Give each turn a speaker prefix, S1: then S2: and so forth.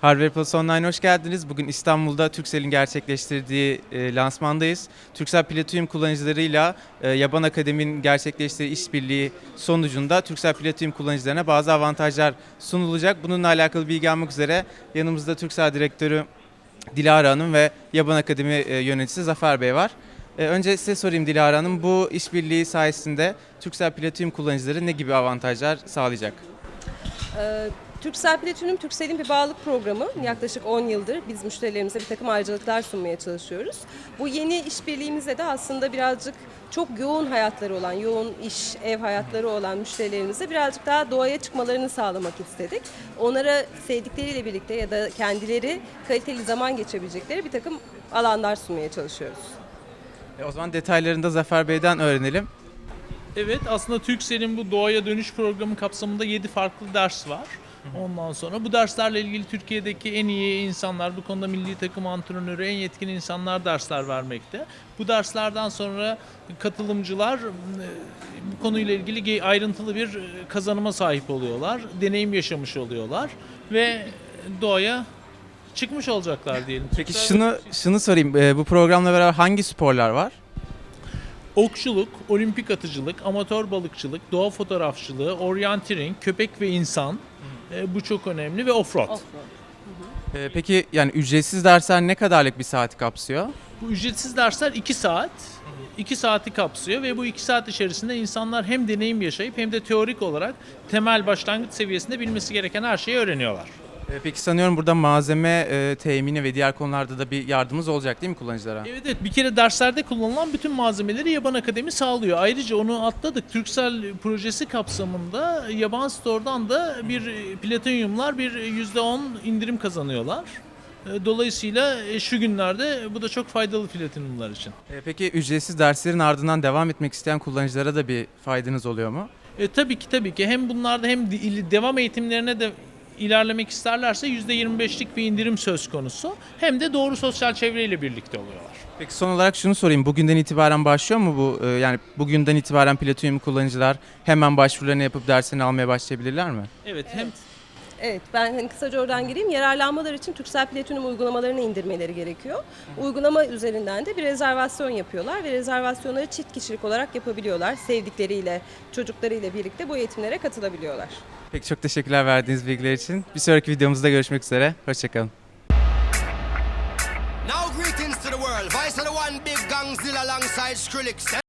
S1: Harvard Plus Online hoş geldiniz. Bugün İstanbul'da Turkcell'in gerçekleştirdiği e, lansmandayız. Turkcell Platinum kullanıcılarıyla e, Yaban Akademi'nin gerçekleştirdiği işbirliği sonucunda Turkcell Platinum kullanıcılarına bazı avantajlar sunulacak. Bununla alakalı bilgi almak üzere yanımızda Turkcell Direktörü Dilara Hanım ve Yaban Akademi e, yöneticisi Zafer Bey var. E, önce size sorayım Dilara Hanım, bu işbirliği sayesinde Turkcell Platinum kullanıcıları ne gibi avantajlar sağlayacak?
S2: Ee, Turkcell Platinum, Turkcell'in bir bağlılık programı. Yaklaşık 10 yıldır biz müşterilerimize bir takım ayrıcalıklar sunmaya çalışıyoruz. Bu yeni işbirliğimizde de aslında birazcık çok yoğun hayatları olan, yoğun iş, ev hayatları olan müşterilerimize birazcık daha doğaya çıkmalarını sağlamak istedik. Onlara sevdikleriyle birlikte ya da kendileri kaliteli zaman geçirebilecekleri bir takım alanlar sunmaya çalışıyoruz.
S1: E, o zaman detaylarını da Zafer Bey'den öğrenelim.
S3: Evet aslında Türkcell'in bu doğaya dönüş programı kapsamında 7 farklı ders var. Ondan sonra bu derslerle ilgili Türkiye'deki en iyi insanlar, bu konuda milli takım antrenörü, en yetkin insanlar dersler vermekte. Bu derslerden sonra katılımcılar e, bu konuyla ilgili ayrıntılı bir e, kazanıma sahip oluyorlar, deneyim yaşamış oluyorlar ve doğaya çıkmış olacaklar diyelim.
S1: Peki şunu şunu sorayım. e, bu programla beraber hangi sporlar var?
S3: Okçuluk, olimpik atıcılık, amatör balıkçılık, doğa fotoğrafçılığı, oryantiring, köpek ve insan e, bu çok önemli ve offroad.
S1: E, peki yani ücretsiz dersler ne kadarlık bir saati kapsıyor?
S3: Bu ücretsiz dersler 2 saat. 2 saati kapsıyor ve bu 2 saat içerisinde insanlar hem deneyim yaşayıp hem de teorik olarak temel başlangıç seviyesinde bilmesi gereken her şeyi öğreniyorlar.
S1: E, peki sanıyorum burada malzeme e, temini ve diğer konularda da bir yardımımız olacak değil mi kullanıcılara?
S3: Evet evet bir kere derslerde kullanılan bütün malzemeleri Yaban Akademi sağlıyor. Ayrıca onu atladık. Turkcell projesi kapsamında Yaban Store'dan da bir e, platinyumlar bir %10 indirim kazanıyorlar. E, Dolayısıyla e, şu günlerde bu da çok faydalı platinyumlar için.
S1: E, peki ücretsiz derslerin ardından devam etmek isteyen kullanıcılara da bir faydanız oluyor mu?
S3: E, tabii ki tabii ki hem bunlarda hem de- devam eğitimlerine de ilerlemek isterlerse %25'lik bir indirim söz konusu. Hem de doğru sosyal çevreyle birlikte oluyorlar.
S1: Peki son olarak şunu sorayım. Bugünden itibaren başlıyor mu bu? e, yani bugünden itibaren Platinum kullanıcılar hemen başvurularını yapıp derslerini almaya başlayabilirler mi?
S3: Evet, hem
S2: Evet ben hani kısaca oradan gireyim. Yararlanmalar için Turkcell Platinum uygulamalarını indirmeleri gerekiyor. Uygulama üzerinden de bir rezervasyon yapıyorlar ve rezervasyonları çift kişilik olarak yapabiliyorlar. Sevdikleriyle, çocuklarıyla birlikte bu eğitimlere katılabiliyorlar.
S1: Peki çok teşekkürler verdiğiniz bilgiler için. Bir sonraki videomuzda görüşmek üzere. Hoşçakalın.
S4: Now greetings to the world. Vice of the one big gangzilla alongside Skrillex.